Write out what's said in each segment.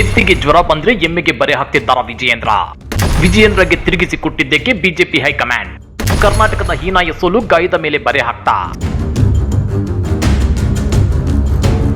ಎತ್ತಿಗೆ ಜ್ವರ ಬಂದ್ರೆ ಎಮ್ಮೆಗೆ ಬರೆ ಹಾಕ್ತಿದ್ದಾರ ವಿಜಯೇಂದ್ರ. ವಿಜಯೇಂದ್ರಗೆ ತಿರುಗಿಸಿ ಕೊಟ್ಟಿದ್ದಕ್ಕೆ ಬಿಜೆಪಿ ಹೈಕಮಾಂಡ್. ಕರ್ನಾಟಕದ ಹೀನಾಯ ಸೋಲು ಗಾಯದ ಮೇಲೆ ಬರೆ ಹಾಕ್ತಾ.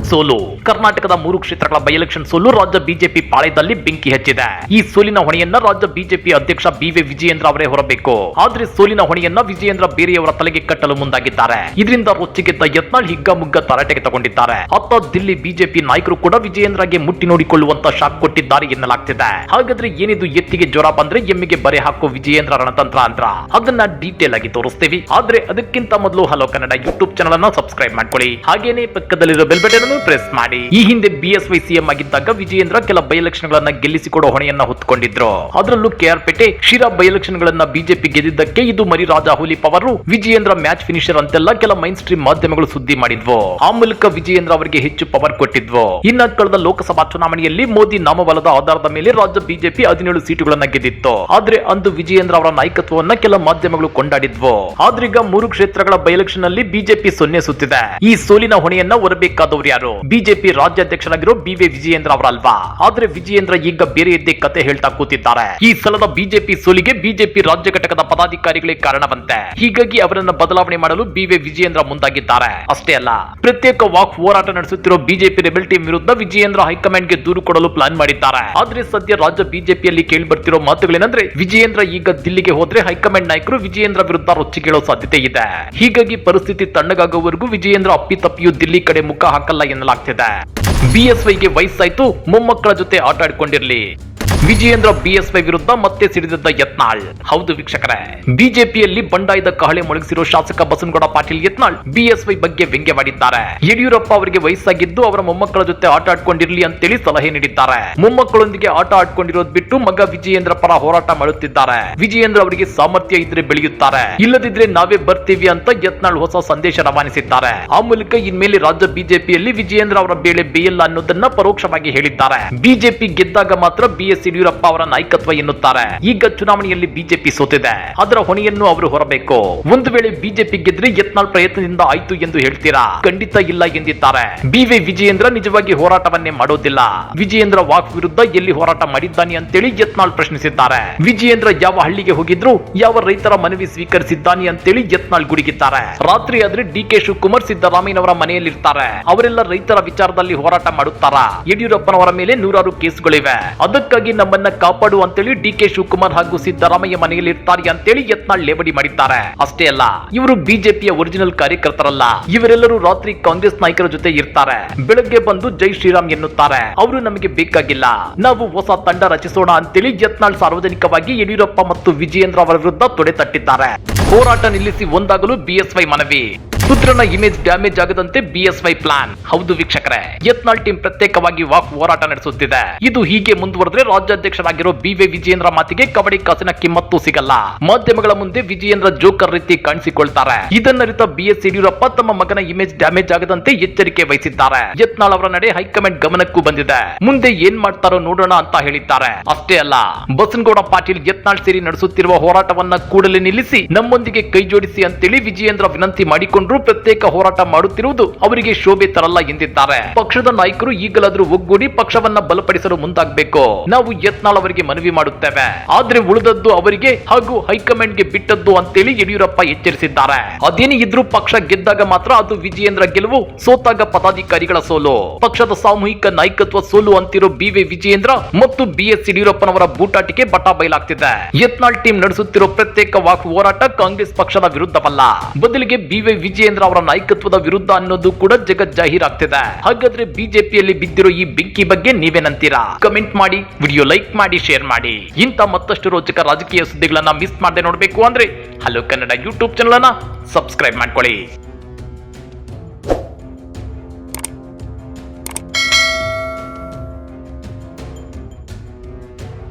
ಸೋಲು. ಕರ್ನಾಟಕದ ಮೂರು ಕ್ಷೇತ್ರಗಳ ಬೈ ಎಲೆಕ್ಷನ್ ಸೋಲು ರಾಜ್ಯ ಬಿಜೆಪಿ ಪಾಳ್ಯದಲ್ಲಿ ಬೆಂಕಿ ಹೆಚ್ಚಿದೆ. ಈ ಸೋಲಿನ ಹೊಣೆಯನ್ನ ರಾಜ್ಯ ಬಿಜೆಪಿ ಅಧ್ಯಕ್ಷ ಬಿವಿ ವಿಜಯೇಂದ್ರ ಅವರೇ ಹೊರಬೇಕು. ಆದ್ರೆ ಸೋಲಿನ ಹೊಣೆಯನ್ನ ವಿಜಯೇಂದ್ರ ಬೇರೆಯವರ ತಲೆಗೆ ಕಟ್ಟಲು ಮುಂದಾಗಿದ್ದಾರೆ. ಇದರಿಂದ ರೊಚ್ಚಿಗೆದ್ದ ಯತ್ನಾಳ್ ಹಿಗ್ಗಮುಗ್ಗ ತರಾಟೆಗೆ ತಗೊಂಡಿದ್ದಾರೆ. ಅತ್ತ ದಿಲ್ಲಿ ಬಿಜೆಪಿ ನಾಯಕರು ಕೂಡ ವಿಜಯೇಂದ್ರಗೆ ಮುಟ್ಟಿ ನೋಡಿಕೊಳ್ಳುವಂತ ಶಾಕ್ ಕೊಟ್ಟಿದ್ದಾರೆ ಎನ್ನಲಾಗ್ತಿದೆ. ಹಾಗಾದ್ರೆ ಏನಿದು ಎತ್ತಿಗೆ ಜ್ವರ ಬಂದ್ರೆ ಎಮ್ಮಿಗೆ ಬರೆ ಹಾಕೋ ವಿಜಯೇಂದ್ರ ರಣತಂತ್ರ ಅಂದ್ರ? ಅದನ್ನ ಡೀಟೇಲ್ ಆಗಿ ತೋರಿಸ್ತೀವಿ. ಆದ್ರೆ ಅದಕ್ಕಿಂತ ಮೊದಲು ಹಲೋ ಕನ್ನಡ ಯೂಟ್ಯೂಬ್ ಚಾನಲ್ ಅನ್ನ ಸಬ್ಸ್ಕ್ರೈಬ್ ಮಾಡ್ಕೊಳ್ಳಿ. ಹಾಗೇನೆ ಪಕ್ಕದಲ್ಲಿರೋ ಬೆಲ್ ಬಟನ್ ಪ್ರೆಸ್ ಮಾಡಿ. ಈ ಹಿಂದೆ ಬಿ ಎಸ್ ವೈ ಸಿಎಂ ಆಗಿದ್ದಾಗ ವಿಜಯೇಂದ್ರ ಕೆಲ ಬೈ ಗೆಲ್ಲಿಸಿಕೊಡೋ ಹೊಣೆಯನ್ನ ಹೊತ್ತುಕೊಂಡಿದ್ರು ಅದರಲ್ಲೂ K R Pete Shira by BJP ಗೆದ್ದಿದ್ದಕ್ಕೆ ಇದು ಮರಿ ರಾಜ ಹುಲಿಪ್ ಪವರ್ ವಿಜಯೇಂದ್ರ ಮ್ಯಾಚ್ ಫಿನಿಷರ್ ಅಂತೆಲ್ಲ ಕೆಲ ಮೈನ್ ಸ್ಟ್ರೀಮ್ ಮಾಧ್ಯಮಗಳು ಸುದ್ದಿ ಮಾಡಿದ್ವು. ಆ ಮೂಲಕ ವಿಜಯೇಂದ್ರ ಅವರಿಗೆ ಹೆಚ್ಚು ಪವರ್ ಕೊಟ್ಟಿದ್ವು. ಇನ್ನ ಕಳೆದ ಲೋಕಸಭಾ ಚುನಾವಣೆಯಲ್ಲಿ ಮೋದಿ ನಾಮಬಲದ ಆಧಾರದ ಮೇಲೆ ರಾಜ್ಯ ಬಿಜೆಪಿ ಹದಿನೇಳು ಸೀಟುಗಳನ್ನ ಗೆದ್ದಿತ್ತು. ಆದ್ರೆ ಅಂದು ವಿಜಯೇಂದ್ರ ಅವರ ನಾಯಕತ್ವವನ್ನ ಕೆಲ ಮಾಧ್ಯಮಗಳು ಕೊಂಡಾಡಿದ್ವು. ಆದ್ರೀಗ ಮೂರು ಕ್ಷೇತ್ರಗಳ ಬೈ ಎಲೆಕ್ಷನ್ನಲ್ಲಿ ಬಿಜೆಪಿ ಸೊನ್ನೆ ಸುತ್ತಿದೆ. ಈ ಸೋಲಿನ ಹೊಣೆಯನ್ನ ಹೊರಬೇಕಾದವರು ಯಾರು? ಬಿಜೆಪಿ ರಾಜ್ಯಾಧ್ಯಕ್ಷರಾಗಿರೋ ಬಿ ವಿ ವಿಜಯೇಂದ್ರ ಅವರಲ್ವಾ? ಆದ್ರೆ ವಿಜಯೇಂದ್ರ ಈಗ ಬೇರೆ ಬೇರೆಯದ್ದೇ ಕತೆ ಹೇಳ್ತಾ ಕೂತಿದ್ದಾರೆ. ಈ ಸಲದ ಬಿಜೆಪಿ ಸೋಲಿಗೆ ಬಿಜೆಪಿ ರಾಜ್ಯ ಘಟಕದ ಪದಾಧಿಕಾರಿಗಳೇ ಕಾರಣವಂತೆ. ಹೀಗಾಗಿ ಅವರನ್ನ ಬದಲಾವಣೆ ಮಾಡಲು ಬಿ ವಿ ವಿಜಯೇಂದ್ರ ಮುಂದಾಗಿದ್ದಾರೆ. ಅಷ್ಟೇ ಅಲ್ಲ, ಪ್ರತ್ಯೇಕ ವಾಕ್ ಹೋರಾಟ ನಡೆಸುತ್ತಿರೋ ಬಿಜೆಪಿ ರೆಬೆಲ್ ಟೀಮ್ ವಿರುದ್ಧ ವಿಜಯೇಂದ್ರ ಹೈಕಮಾಂಡ್ಗೆ ದೂರು ಕೊಡಲು ಪ್ಲಾನ್ ಮಾಡಿದ್ದಾರೆ. ಆದ್ರೆ ಸದ್ಯ ರಾಜ್ಯ ಬಿಜೆಪಿಯಲ್ಲಿ ಕೇಳಿ ಬರ್ತಿರೋ ಮಾತುಗಳೇನಂದ್ರೆ, ವಿಜಯೇಂದ್ರ ಈಗ ದಿಲ್ಲಿಗೆ ಹೋದ್ರೆ ಹೈಕಮಾಂಡ್ ನಾಯಕರು ವಿಜಯೇಂದ್ರ ವಿರುದ್ಧ ರೊಚ್ಚಿ ಕೇಳೋ ಸಾಧ್ಯತೆ ಇದೆ. ಹೀಗಾಗಿ ಪರಿಸ್ಥಿತಿ ತಣ್ಣಗಾಗುವವರೆಗೂ ವಿಜಯೇಂದ್ರ ಅಪ್ಪಿತಪ್ಪಿಯು ದಿಲ್ಲಿ ಕಡೆ ಮುಖ ಹಾಕಲ್ಲ ಎನ್ನಲಾಗ್ತಿದೆ. ಬಿಎಸ್ವೈಗೆ ವಯಸ್ಸಾಯ್ತು ಮೊಮ್ಮಕ್ಕಳ ಜೊತೆ ಆಟ ಆಡ್ಕೊಂಡಿರ್ಲಿ ವಿಜಯೇಂದ್ರ ಬಿಎಸ್ವೈ ವಿರುದ್ಧ ಮತ್ತೆ ಸಿಡಿದಿದ್ದ ಯತ್ನಾಳ್. ಹೌದು ವೀಕ್ಷಕರೇ. ಬಿಜೆಪಿಯಲ್ಲಿ ಬಂಡಾಯದ ಕಹಳೆ ಮೊಳಗಿಸಿರುವ ಶಾಸಕ ಬಸನಗೌಡ ಪಾಟೀಲ್ ಯತ್ನಾಳ್ ಬಿಎಸ್ವೈ ಬಗ್ಗೆ ವ್ಯಂಗ್ಯವಾಡಿದ್ದಾರೆ. ಯಡಿಯೂರಪ್ಪ ಅವರಿಗೆ ವಯಸ್ಸಾಗಿದ್ದು ಅವರ ಮೊಮ್ಮಕ್ಕಳ ಜೊತೆ ಆಟ ಆಡ್ಕೊಂಡಿರಲಿ ಅಂತೇಳಿ ಸಲಹೆ ನೀಡಿದ್ದಾರೆ. ಮೊಮ್ಮಕ್ಕಳೊಂದಿಗೆ ಆಟ ಆಡ್ಕೊಂಡಿರೋದ್ ಬಿಟ್ಟು ಮಗ ವಿಜಯೇಂದ್ರ ಪರ ಹೋರಾಟ ಮಾಡುತ್ತಿದ್ದಾರೆ. ವಿಜಯೇಂದ್ರ ಅವರಿಗೆ ಸಾಮರ್ಥ್ಯ ಇದ್ರೆ ಬೆಳೆಯುತ್ತಾರೆ. ಇಲ್ಲದಿದ್ರೆ ನಾವೇ ಬರ್ತೀವಿ ಅಂತ ಯತ್ನಾಳ್ ಹೊಸ ಸಂದೇಶ ರವಾನಿಸಿದ್ದಾರೆ. ಆ ಮೂಲಕ ಇನ್ಮೇಲೆ ರಾಜ್ಯ ಬಿಜೆಪಿಯಲ್ಲಿ ವಿಜಯೇಂದ್ರ ಅವರ ಬೇಳೆ ಬೇಯಲ್ಲ ಅನ್ನೋದನ್ನ ಪರೋಕ್ಷವಾಗಿ ಹೇಳಿದ್ದಾರೆ. ಬಿಜೆಪಿ ಗೆದ್ದಾಗ ಮಾತ್ರ ಬಿಎಸ್ ಯಡಿಯೂರಪ್ಪ ಅವರ ನಾಯಕತ್ವ ಎನ್ನುತ್ತಾರೆ. ಈಗ ಚುನಾವಣೆಯಲ್ಲಿ ಬಿಜೆಪಿ ಸೋತಿದೆ. ಅದರ ಹೊಣೆಯನ್ನು ಅವರು ಹೊರಬೇಕು. ಒಂದು ವೇಳೆ ಬಿಜೆಪಿ ಗೆದ್ರೆ ಯತ್ನಾಳ್ ಪ್ರಯತ್ನದಿಂದ ಆಯ್ತು ಎಂದು ಹೇಳ್ತೀರಾ? ಖಂಡಿತ ಇಲ್ಲ ಎಂದಿದ್ದಾರೆ. ಬಿವಿ ವಿಜಯೇಂದ್ರ ನಿಜವಾಗಿ ಹೋರಾಟವನ್ನೇ ಮಾಡೋದಿಲ್ಲ. ವಿಜಯೇಂದ್ರ ವಾಕ್ ವಿರುದ್ಧ ಎಲ್ಲಿ ಹೋರಾಟ ಮಾಡಿದ್ದಾನೆ ಅಂತೇಳಿ ಯತ್ನಾಳ್ ಪ್ರಶ್ನಿಸಿದ್ದಾರೆ. ವಿಜಯೇಂದ್ರ ಯಾವ ಹಳ್ಳಿಗೆ ಹೋಗಿದ್ರು, ಯಾವ ರೈತರ ಮನವಿ ಸ್ವೀಕರಿಸಿದ್ದಾನೆ ಅಂತೇಳಿ ಯತ್ನಾಳ್ ಗುಡುಗಿದ್ದಾರೆ. ರಾತ್ರಿ ಆದ್ರೆ ಡಿ ಕೆ ಶಿವಕುಮಾರ್ ಸಿದ್ದರಾಮಯ್ಯನವರ ಮನೆಯಲ್ಲಿರ್ತಾರೆ. ಅವರೆಲ್ಲ ರೈತರ ವಿಚಾರದಲ್ಲಿ ಹೋರಾಟ ಮಾಡುತ್ತಾರಾ? ಯಡಿಯೂರಪ್ಪನವರ ಮೇಲೆ ನೂರಾರು ಕೇಸುಗಳಿವೆ. ಅದಕ್ಕಾಗಿ ನಮ್ಮನ್ನ ಕಾಪಾಡು ಅಂತೇಳಿ ಡಿ ಕೆ ಶಿವಕುಮಾರ್ ಹಾಗೂ ಸಿದ್ದರಾಮಯ್ಯ ಮನೆಯಲ್ಲಿ ಇರ್ತಾರೆ ಅಂತೇಳಿ ಯತ್ನಾಳ್ ಲೇವಡಿ ಮಾಡಿದ್ದಾರೆ. ಅಷ್ಟೇ ಅಲ್ಲ, ಇವರು ಬಿಜೆಪಿಯ ಒರಿಜಿನಲ್ ಕಾರ್ಯಕರ್ತರಲ್ಲ. ಇವರೆಲ್ಲರೂ ರಾತ್ರಿ ಕಾಂಗ್ರೆಸ್ ನಾಯಕರ ಜೊತೆ ಇರ್ತಾರೆ. ಬೆಳಗ್ಗೆ ಬಂದು ಜೈ ಶ್ರೀರಾಮ್ ಎನ್ನುತ್ತಾರೆ. ಅವರು ನಮಗೆ ಬೇಕಾಗಿಲ್ಲ. ನಾವು ಹೊಸ ತಂಡ ರಚಿಸೋಣ ಅಂತೇಳಿ ಯತ್ನಾಳ್ ಸಾರ್ವಜನಿಕವಾಗಿ ಯಡಿಯೂರಪ್ಪ ಮತ್ತು ವಿಜಯೇಂದ್ರ ಅವರ ವಿರುದ್ಧ ತೊಡೆ ತಟ್ಟಿದ್ದಾರೆ. ಹೋರಾಟ ನಿಲ್ಲಿಸಿ ಒಂದಾಗಲು ಬಿಎಸ್ವೈ ಮನವಿ. ಪುತ್ರನ ಇಮೇಜ್ ಡ್ಯಾಮೇಜ್ ಆಗದಂತೆ ಬಿಎಸ್ವೈ ಪ್ಲಾನ್ ಹೌದು ವೀಕ್ಷಕರೇ, ಯತ್ನಾಳ್ ಟೀಮ್ ಪ್ರತ್ಯೇಕವಾಗಿ ವಾಕ್ ಹೋರಾಟ ನಡೆಸುತ್ತಿದೆ. ಇದು ಹೀಗೆ ಮುಂದುವರೆದ್ರೆ ರಾಜ್ಯಾಧ್ಯಕ್ಷರಾಗಿರೋ ಬಿವಿ ವಿಜಯೇಂದ್ರ ಮಾತಿಗೆ ಕಬಡ್ಡಿ ಕಾಸಿನ ಕಿಮ್ಮತ್ತು ಸಿಗಲ್ಲ. ಮಾಧ್ಯಮಗಳ ಮುಂದೆ ವಿಜಯೇಂದ್ರ ಜೋಕರ್ ರೀತಿ ಕಾಣಿಸಿಕೊಳ್ತಾರೆ. ಇದನ್ನರಿತ ಬಿಎಸ್ ಯಡಿಯೂರಪ್ಪ ತಮ್ಮ ಮಗನ ಇಮೇಜ್ ಡ್ಯಾಮೇಜ್ ಆಗದಂತೆ ಎಚ್ಚರಿಕೆ ವಹಿಸಿದ್ದಾರೆ. ಯತ್ನಾಳ್ ಅವರ ನಡೆ ಹೈಕಮಾಂಡ್ ಗಮನಕ್ಕೂ ಬಂದಿದೆ. ಮುಂದೆ ಏನ್ ಮಾಡ್ತಾರೋ ನೋಡೋಣ ಅಂತ ಹೇಳಿದ್ದಾರೆ. ಅಷ್ಟೇ ಅಲ್ಲ, ಬಸನಗೌಡ ಪಾಟೀಲ್ ಯತ್ನಾಳ್ ಸೇರಿ ನಡೆಸುತ್ತಿರುವ ಹೋರಾಟವನ್ನ ಕೂಡಲೇ ನಿಲ್ಲಿಸಿ ನಮ್ಮೊಂದಿಗೆ ಕೈ ಜೋಡಿಸಿ ಅಂತೇಳಿ ವಿಜಯೇಂದ್ರ ವಿನಂತಿ ಮಾಡಿಕೊಂಡ್ರು ಪ್ರತ್ಯೇಕ ಹೋರಾಟ ಮಾಡುತ್ತಿರುವುದು ಅವರಿಗೆ ಶೋಭೆ ತರಲ್ಲ ಎಂದಿದ್ದಾರೆ. ಪಕ್ಷದ ನಾಯಕರು ಈಗಲಾದರೂ ಒಗ್ಗೂಡಿ ಪಕ್ಷವನ್ನ ಬಲಪಡಿಸಲು ಮುಂದಾಗಬೇಕು. ನಾವು ಯತ್ನಾಳ್ ಅವರಿಗೆ ಮನವಿ ಮಾಡುತ್ತೇವೆ. ಆದ್ರೆ ಉಳಿದದ್ದು ಅವರಿಗೆ ಹಾಗೂ ಹೈಕಮಾಂಡ್ಗೆ ಬಿಟ್ಟದ್ದು ಅಂತೇಳಿ ಯಡಿಯೂರಪ್ಪ ಎಚ್ಚರಿಸಿದ್ದಾರೆ. ಅದೇನೇ ಇದ್ರೂ ಪಕ್ಷ ಗೆದ್ದಾಗ ಮಾತ್ರ ಅದು ವಿಜಯೇಂದ್ರ ಗೆಲುವು, ಸೋತಾಗ ಪದಾಧಿಕಾರಿಗಳ ಸೋಲು. ಪಕ್ಷದ ಸಾಮೂಹಿಕ ನಾಯಕತ್ವ ಸೋಲು ಅಂತಿರೋ ಬಿವಿ ವಿಜಯೇಂದ್ರ ಮತ್ತು ಬಿಎಸ್ ಯಡಿಯೂರಪ್ಪನವರ ಬೂಟಾಟಿಕೆ ಬಟ ಬಯಲಾಗ್ತಿದೆ. ಯತ್ನಾಳ್ ಟೀಮ್ ನಡೆಸುತ್ತಿರೋ ಪ್ರತ್ಯೇಕ ವಾಕ್ ಹೋರಾಟ ಕಾಂಗ್ರೆಸ್ ಪಕ್ಷದ ವಿರುದ್ಧವಲ್ಲ. ಬದಲಿಗೆ ಬಿವೈ ವಿಜಯೇಂದ್ರ ಅವರ ನಾಯಕತ್ವದ ವಿರುದ್ಧ ಅನ್ನೋದು ಕೂಡ ಜಗತ್ ಜಾಹೀರಾಗ್ತಿದೆ ಹಾಗಾದ್ರೆ ಬಿಜೆಪಿಯಲ್ಲಿ ಬಿದ್ದಿರೋ ಈ ಬೆಂಕಿ ಬಗ್ಗೆ ನೀವೇನಂತೀರಾ? ಕಮೆಂಟ್ ಮಾಡಿ ವಿಡಿಯೋ ಲೈಕ್ ಮಾಡಿ ಶೇರ್ ಮಾಡಿ. ಇಂಥ ಮತ್ತಷ್ಟು ರೋಚಕ ರಾಜಕೀಯ ಸುದ್ದಿಗಳನ್ನ ಮಿಸ್ ಮಾಡದೆ ನೋಡಬೇಕು ಅಂದ್ರೆ ಹಲೋ ಕನ್ನಡ ಯೂಟ್ಯೂಬ್ ಚಾನಲ್ ಅನ್ನ ಸಬ್ಸ್ಕ್ರೈಬ್ ಮಾಡ್ಕೊಳ್ಳಿ.